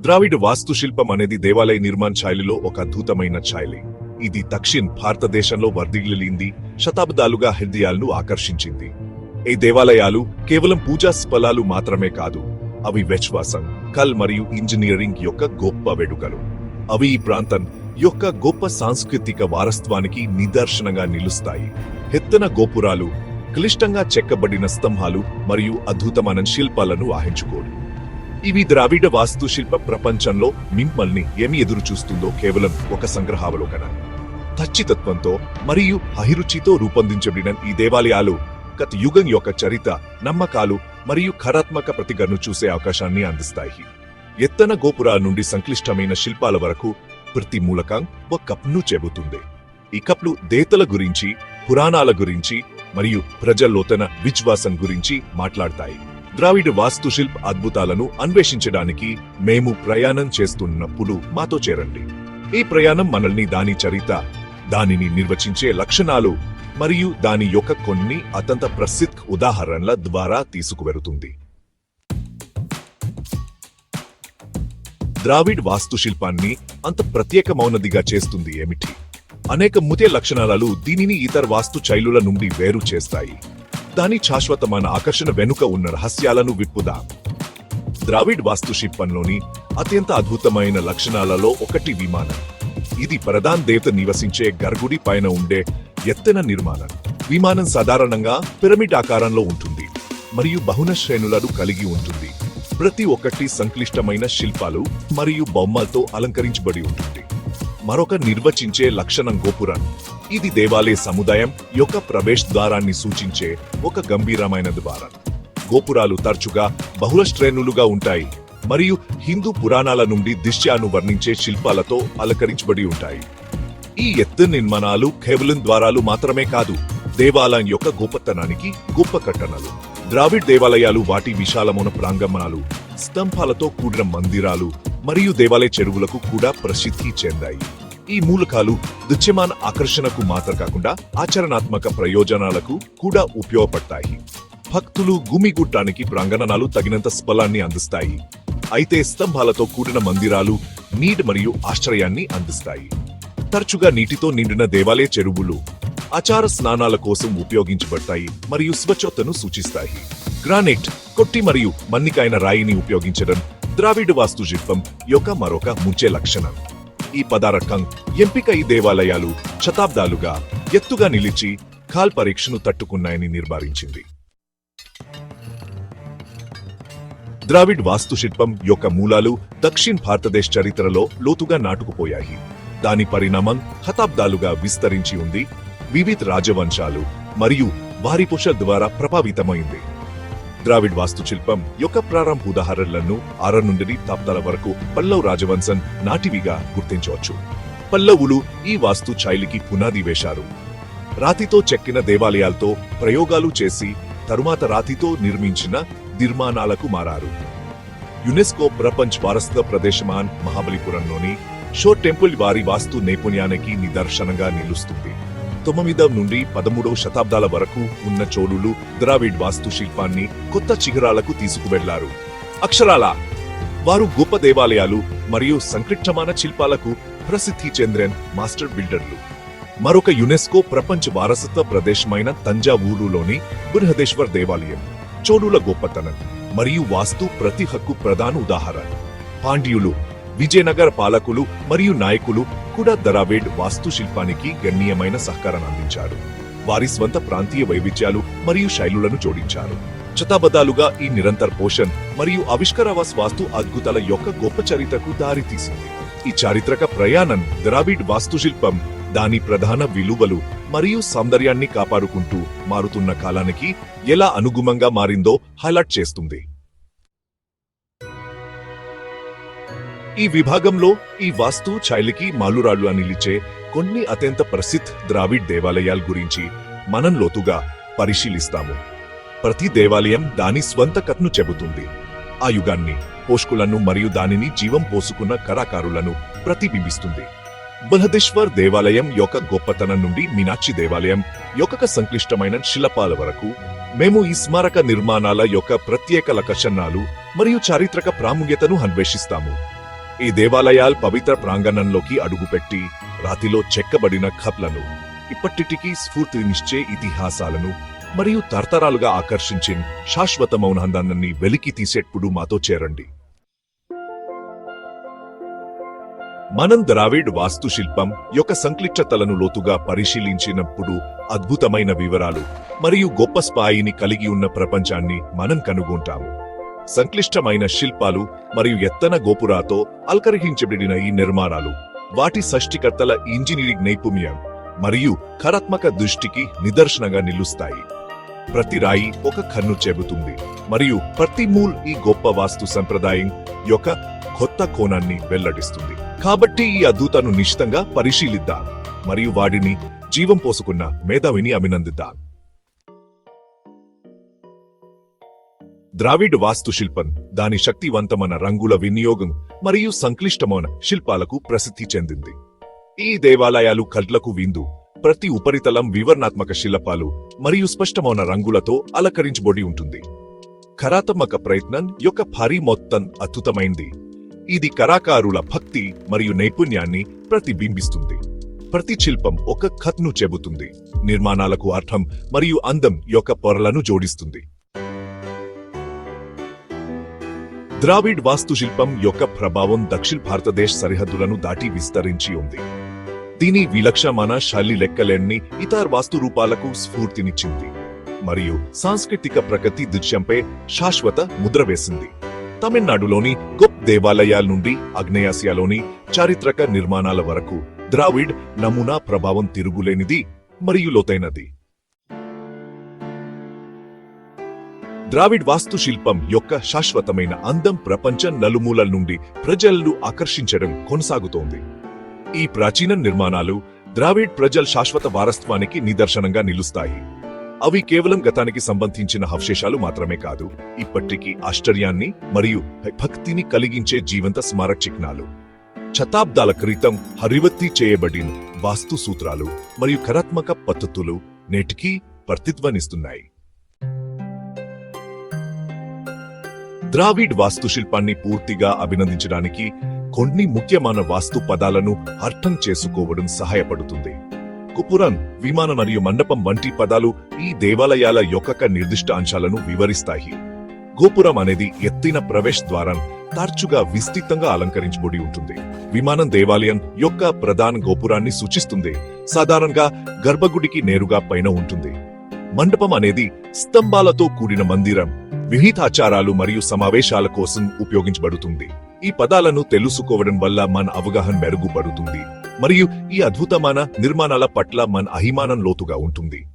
ద్రావిడ వాస్తుశిల్పం అనేది దేవాలయ నిర్మాణ శైలిలో ఒక అద్భుతమైన శైలి. ఇది దక్షిణ్ భారతదేశంలో వర్ధిల్లింది శతాబ్దాలుగా హృదయాలను ఆకర్షించింది. ఈ దేవాలయాలు కేవలం పూజా స్థలాలు మాత్రమే కాదు అవి విశ్వాసం కల్ మరియు ఇంజనీరింగ్ యొక్క గొప్ప వేడుకలు. అవి ఈ ప్రాంతం యొక్క గొప్ప సాంస్కృతిక వారసత్వానికి నిదర్శనంగా నిలుస్తాయి. ఎత్తన గోపురాలు క్లిష్టంగా చెక్కబడిన స్తంభాలు మరియు అద్భుతమైన శిల్పాలను వాహించుకోడు ఇవి ద్రావిడ వాస్తుశిల్ప ప్రపంచంలో మిమ్మల్ని ఏమి ఎదురు చూస్తుందో కేవలం ఒక సంగ్రహావలోకన. ఖచ్చితత్వంతో మరియు అహిరుచితో రూపొందించబడిన ఈ దేవాలయాలు గత యుగం యొక్క చరిత్ర నమ్మకాలు మరియు కరాత్మక ప్రతిగను చూసే అవకాశాన్ని అందిస్తాయి. ఎత్తన గోపురాల నుండి సంక్లిష్టమైన శిల్పాల వరకు ప్రతి మూలకం ఒక కప్ను చెబుతుంది. ఈ కప్లు దేతల గురించి పురాణాల గురించి మరియు ప్రజల్లోతన విశ్వాసం గురించి మాట్లాడతాయి. ద్రావిడ వాస్తుశిల్ప అద్భుతాలను అన్వేషించడానికి మేము ప్రయాణం చేస్తున్నప్పుడు మాతో చేరండి. ఈ ప్రయాణం మనల్ని దాని చరిత్ర దానిని నిర్వచించే లక్షణాలు మరియు దాని యొక్క కొన్ని అత్యంత ప్రసిద్ధ ఉదాహరణల ద్వారా తీసుకువెళుతుంది. ద్రావిడ్ వాస్తుశిల్పాన్ని అంత ప్రత్యేకమైనదిగా చేస్తుంది ఏమిటి? అనేక ముతే లక్షణాలు దీనిని ఇతర వాస్తు శైలుల నుండి వేరు చేస్తాయి. దాని శాశ్వతమైన ఆకర్షణ వెనుక ఉన్న రహస్యాలను విప్పుదాం. ద్రావిడ్ వాస్తుశిల్పంలోని అత్యంత అద్భుతమైన లక్షణాలలో ఒకటి విమానం. ఇది ప్రధాన్ దేవత నివసించే గర్గుడి పైన ఉండే ఎత్తైన నిర్మాణం. విమానం సాధారణంగా పిరమిడ్ ఆకారంలో ఉంటుంది మరియు బహున శ్రేణులను కలిగి ఉంటుంది. ప్రతి ఒక్కటి సంక్లిష్టమైన శిల్పాలు మరియు బొమ్మలతో అలంకరించబడి ఉంటుంది. మరొక నిర్వచించే లక్షణం గోపురం. ఇది దేవాలయ సముదాయం యొక్క ప్రవేశ ద్వారాన్ని సూచించే ఒక గంభీరమైన ద్వారం. గోపురాలు తరచుగా బహుళ శ్రేణులుగా ఉంటాయి మరియు హిందూ పురాణాల నుండి దృశ్యాన్ని వర్ణించే శిల్పాలతో అలంకరించబడి ఉంటాయి. ఈ ఎత్తు నిర్మాణాలు కేవలం ద్వారాలు మాత్రమే కాదు దేవాలయం యొక్క గొప్పతనానికి గొప్ప కట్టణలు ద్రావిడ్ దేవాలయాలు వాటి విశాలమైన ప్రాంగణాలు స్తంభాలతో కూడిన మందిరాలు మరియు దేవాలయ చెరువులకు కూడా ప్రసిద్ధి చెందాయి. ఈ మూలకాలు దృశ్యమాన ఆకర్షణకు మాత్రం కాకుండా ఆచరణాత్మక ప్రయోజనాలకు కూడా ఉపయోగపడతాయి. భక్తులు గుమిగుట్టానికి ప్రాంగణాలు తగినంత స్ఫలాన్ని అందిస్తాయి. అయితే స్తంభాలతో కూడిన మందిరాలు నీటి మరియు ఆశ్రయాన్ని అందిస్తాయి. తరచుగా నీటితో నిండిన దేవాలయ చెరువులు ఆచార స్నానాల కోసం ఉపయోగించబడతాయి మరియు స్వచ్ఛతను సూచిస్తాయి. గ్రానైట్ కొట్టి మరియు మన్నికైన రాయిని ఉపయోగించడం ద్రావిడ వాస్తు శిల్పం యొక్క మరొక ముంచే లక్షణం. ఈ పదార్థం ఎంపిక ఈ దేవాలయాలు శతాబ్దాలుగా ఎత్తుగా నిలిచి కాల్ పరీక్షను తట్టుకున్నాయని నిర్ధారించింది. ద్రావిడ్ వాస్తుశిల్పం యొక్క మూలాలు దక్షిణ భారతదేశ చరిత్రలో లోతుగా నాటుకుపోయాయి. దాని పరిణామం శతాబ్దాలుగా విస్తరించి ఉంది. వివిధ రాజవంశాలు మరియు వారి పుష ద్వారా ప్రభావితమైంది. ద్రావిడ్ వాస్తుశిల్పం యొక్క ప్రారంభ ఉదాహరణలను అర నుండి తాప్తాల వరకు పల్లవ్ రాజవంశం నాటివిగా గుర్తించవచ్చు. పల్లవులు ఈ వాస్తు శైలికి పునాది వేశారు. రాతితో చెక్కిన దేవాలయాలతో ప్రయోగాలు చేసి తరువాత రాతితో నిర్మించిన నిర్మాణాలకు మారారు. యునెస్కో ప్రపంచ వారసత్వ ప్రదేశమాన్ మహాబలిపురంలోని షో టెంపుల్ వారి వాస్తు నైపుణ్యానికి నిదర్శనంగా నిలుస్తుంది. తొమ్మిదవ నుండి పదమూడవ శతాబ్దాల వరకు ఉన్న చోళులు ద్రావిడ్ వాస్తు శిల్పాన్ని కొత్త చిహరాలకు తీసుకువెళ్ళారు. అక్షరాల వారు గొప్ప దేవాలయాలు మరియు సంక్లిష్టమైన శిల్పాలకు ప్రసిద్ధి చెందిన మాస్టర్ బిల్డర్లు. మరొక యునెస్కో ప్రపంచ వారసత్వ ప్రదేశమైన తంజావూరులోని బృహదేశ్వర్ దేవాలయం చోళుల గొప్పతనం మరియు వాస్తు ప్రతి హక్కు ప్రధాన ఉదాహరణ. పాండ్యులు విజయనగర పాలకులు మరియు నాయకులు కూడా దరావేడ్ వాస్తుశిల్పానికి గణనీయమైన సహకారం అందించారు. వారి స్వంత ప్రాంతీయ వైవిధ్యాలు మరియు శైలులను జోడించారు. శతాబ్దాలుగా ఈ నిరంతర పోషణ్ మరియు ఆవిష్కరవాస్ వాస్తు అద్భుతాల యొక్క గొప్ప చరిత్రకు దారితీసింది. ఈ చారిత్రక ప్రయాణం ద్రావిడ్ వాస్తుశిల్పం దాని ప్రధాన విలువలు మరియు సౌందర్యాన్ని కాపాడుకుంటూ మారుతున్న కాలానికి ఎలా అనుగుణంగా మారిందో హైలైట్ చేస్తుంది. ఈ విభాగంలో ఈ వాస్తు శైలికి మాలురాళ్ళు అని నిలిచే కొన్ని అత్యంత ప్రసిద్ధ ద్రావిడ్ దేవాలయాల గురించి మనం లోతుగా పరిశీలిస్తాము. ప్రతి దేవాలయం దాని స్వంత కథను చెబుతుంది. ఆ యుగాన్ని పోషకులను మరియు దానిని జీవం పోసుకున్న కళాకారులను ప్రతిబింబిస్తుంది. బలహదేశ్వర్ దేవాలయం యొక్క గొప్పతనం నుండి మీనాక్షి దేవాలయం యొక్క సంక్లిష్టమైన శిల్పాల వరకు మేము ఈ స్మారక నిర్మాణాల యొక్క ప్రత్యేక లక్షణాలు మరియు చారిత్రక ప్రాముఖ్యతను అన్వేషిస్తాము. ఈ దేవాలయాల్ పవిత్ర ప్రాంగణంలోకి అడుగుపెట్టి రాతిలో చెక్కబడిన ఖప్లను ఇప్పటికి స్ఫూర్తినిచ్చే ఇతిహాసాలను మరియు తరతరాలుగా ఆకర్షించిన శాశ్వత మౌనందాన్ని వెలికి తీసేటప్పుడు మాతో చేరండి. మనం ద్రావిడ్ వాస్తుశిల్పం యొక్క సంక్లిష్టతలను లోతుగా పరిశీలించినప్పుడు అద్భుతమైన వివరాలు మరియు గొప్ప స్థాయిని కలిగి ఉన్న ప్రపంచాన్ని మనం కనుగొంటాము. సంక్లిష్టమైన శిల్పాలు మరియు ఎత్తన గోపురాతో అల్కరిహించబడిన ఈ నిర్మాణాలు వాటి సృష్టికర్తల ఇంజనీరింగ్ నైపుణ్యం మరియు కరాత్మక దృష్టికి నిదర్శనంగా నిలుస్తాయి. ప్రతి రాయి ఒక కన్ను చెబుతుంది మరియు ప్రతి మూల్ ఈ గొప్ప వాస్తు సంప్రదాయం యొక్క కొత్త కోణాన్ని వెల్లడిస్తుంది. కాబట్టి ఈ అద్భుతాన్ని నిశ్చితంగా పరిశీలిద్దాం మరియు వాడిని జీవం పోసుకున్న మేధావిని అభినందిద్దాం. ద్రావిడ్ వాస్తుశిల్పం దాని శక్తివంతమైన రంగుల వినియోగం మరియు సంక్లిష్టమైన శిల్పాలకు ప్రసిద్ధి చెందింది. ఈ దేవాలయాలు కళ్ళకు విందు ప్రతి ఉపరితలం వివరణాత్మక శిల్పాలు మరియు స్పష్టమైన రంగులతో అలంకరించబడి ఉంటుంది. కరాత్మక ప్రయత్నం యొక్క భారీ మొత్తం అద్భుతమైంది. ఇది కళాకారుల భక్తి మరియు నైపుణ్యాన్ని ప్రతిబింబిస్తుంది. ప్రతి శిల్పం ఒక కథను చెబుతుంది. నిర్మాణాలకు అర్థం మరియు అందం యొక్క పొరలను జోడిస్తుంది. ద్రావిడ్ వాస్తుశిల్పం యొక్క ప్రభావం దక్షిణ భారతదేశ సరిహద్దులను దాటి విస్తరించి ఉంది. దీని విలక్షణమైన శైలి లెక్కలేని ఇతర వాస్తు రూపాలకు స్ఫూర్తినిచ్చింది. మరియు సాంస్కృతిక ప్రగతి దృశ్యంపై శాశ్వత ముద్ర వేసింది. తమిళనాడులోని గొప్ప దేవాలయాల నుండి ఆగ్నేయాసియాలోని చారిత్రక నిర్మాణాల వరకు ద్రావిడ్ నమూనా ప్రభావం తిరుగులేనిది మరియు లోతైనది. ద్రావిడ్ వాస్తుశిల్పం యొక్క శాశ్వతమైన అందం ప్రపంచం నలుమూలల నుండి ప్రజలను ఆకర్షించడం కొనసాగుతోంది. ఈ ప్రాచీన నిర్మాణాలు ద్రావిడ్ ప్రజల శాశ్వత వారసత్వానికి నిదర్శనంగా నిలుస్తాయి. అవి కేవలం గతానికి సంబంధించిన అవశేషాలు మాత్రమే కాదు ఇప్పటికీ ఆశ్చర్యాన్ని మరియు భక్తిని కలిగించే జీవంత స్మారక చిహ్నాలు. శతాబ్దాల క్రితం హరివత్తి చేయబడిన వాస్తు సూత్రాలు మరియు కరాత్మక పద్ధతులు నేటికీ ప్రతిధ్వనిస్తున్నాయి. ద్రావిడ్ వాస్తుశిల్పాన్ని పూర్తిగా అభినందించడానికి కొన్ని ముఖ్యమైన వాస్తు పదాలను అర్థం చేసుకోవడం సహాయపడుతుంది. కుపురన్ విమాన మరియు మండపం వంటి పదాలు ఈ దేవాలయాల యొక్క నిర్దిష్ట అంశాలను వివరిస్తాయి. గోపురం అనేది ఎత్తిన ప్రవేశ ద్వారం తరచుగా విస్తృతంగా అలంకరించబడి ఉంటుంది. విమానం దేవాలయం యొక్క ప్రధాన గోపురాన్ని సూచిస్తుంది. సాధారణంగా గర్భగుడికి నేరుగా పైన ఉంటుంది. మండపం అనేది స్తంభాలతో కూడిన మందిరం. విహితాచారాలు మరియు సమావేశాల కోసం ఉపయోగించబడుతుంది. ఈ పదాలను తెలుసుకోవడం వల్ల మన అవగాహన మెరుగుపడుతుంది. మరియు ఈ అద్భుతమైన నిర్మాణాల పట్ల మన అభిమానం లోతుగా ఉంటుంది.